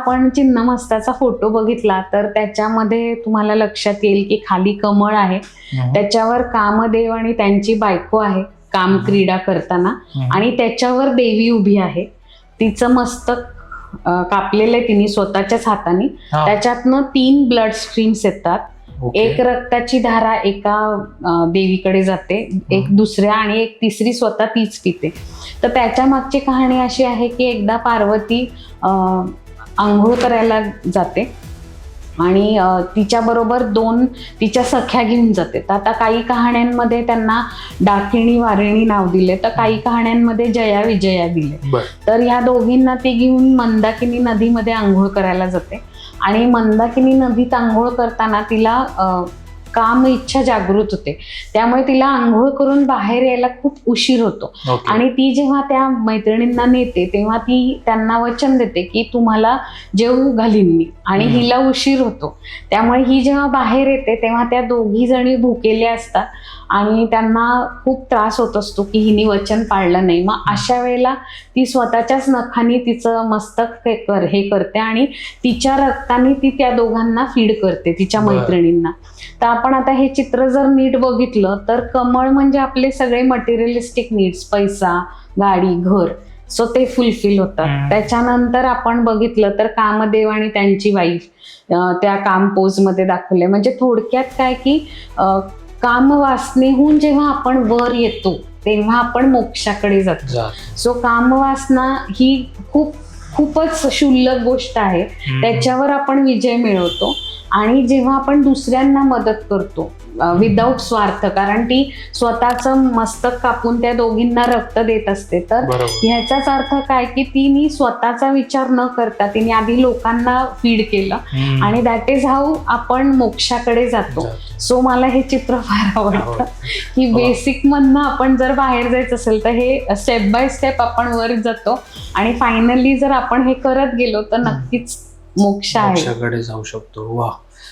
आपण चिन्नमस्ताचा फोटो बघितला तर त्याच्यामध्ये तुम्हाला लक्षात येईल की खाली कमळ आहे. त्याच्यावर कामदेव आणि त्यांची बायको आहे काम क्रीडा करताना. आणि त्याच्यावर देवी उभी आहे तिचं मस्तक कापलेलं आहे तिने स्वतःच्याच हाताने. त्याच्यातनं तीन ब्लड स्ट्रीम्स येतात ओके. एक रक्ताची धारा एका देवीकडे जाते एक दुसऱ्या आणि एक तिसरी स्वतः तीच पिते तर त्याच्या मागची कहाणी अशी आहे की एकदा पार्वती आंघोळ करायला जाते. आणि तिच्याबरोबर दोन तिच्या सख्या घेऊन जाते. तर आता काही कहाण्यांमध्ये त्यांना डाकिणी वारिणी नाव दिले. तर काही कहाण्यांमध्ये जया विजया दिले. तर ह्या दोघींना ती घेऊन मंदाकिनी नदीमध्ये आंघोळ करायला जाते. आणि मंदाकिनी नदीत आंघोळ करताना तिला काम इच्छा जागृत होते. त्यामुळे तिला आंघोळ करून बाहेर यायला खूप उशीर होतो. ओके. आणि ती जेव्हा त्या मैत्रिणींना नेते तेव्हा ती त्यांना वचन देते की तुम्हाला जेव घालीन मी. आणि हम्म. हिला उशीर होतो. त्यामुळे ही जेव्हा बाहेर येते तेव्हा त्या दोघी जणी भुकेल्या असतात. आणि त्यांना खूप त्रास होत असतो की हिने वचन पाळलं नाही. मग अशा वेळेला ती स्वतःच्याच नखाने तिचं मस्तक हे कर हे करते आणि तिच्या रक्ताने ती त्या दोघांना फीड करते तिच्या. मैत्रिणींना. तर आपण आता हे चित्र जर नीट बघितलं तर कमळ म्हणजे आपले सगळे मटेरियलिस्टिक नीड्स पैसा गाडी घर सो ते फुलफिल होतात. त्याच्यानंतर आपण बघितलं तर कामदेव आणि त्यांची वाईफ त्या काम पोजमध्ये दाखवले म्हणजे थोडक्यात काय की कामवासनेहून जेव्हा आपण वर येतो तेव्हा आपण मोक्षाकडे जातो. सो कामवासना ही खूप खूपच क्षुल्लक गोष्ट आहे. त्याच्यावर आपण विजय मिळवतो आणि जेव्हा आपण दुसऱ्यांना मदत करतो विदाऊट स्वार्थ कारण ती स्वतःचं मस्तक कापून त्या दोघींना रक्त देत असते तर ह्याचाच अर्थ काय की तिने स्वतःचा विचार न करता तिने आधी लोकांना फीड केलं. आणि दॅट इज हाऊ आपण मोक्षाकडे जातो. सो मला हे चित्र फार आवडतं आवडतं. की. बेसिक मधनं आपण जर बाहेर जायचं असेल तर हे स्टेप बाय स्टेप आपण वर जातो आणि फायनली जर आपण हे करत गेलो तर नक्कीच मोक्ष आहे. मोक्षाकडे जाऊ शकतो. वा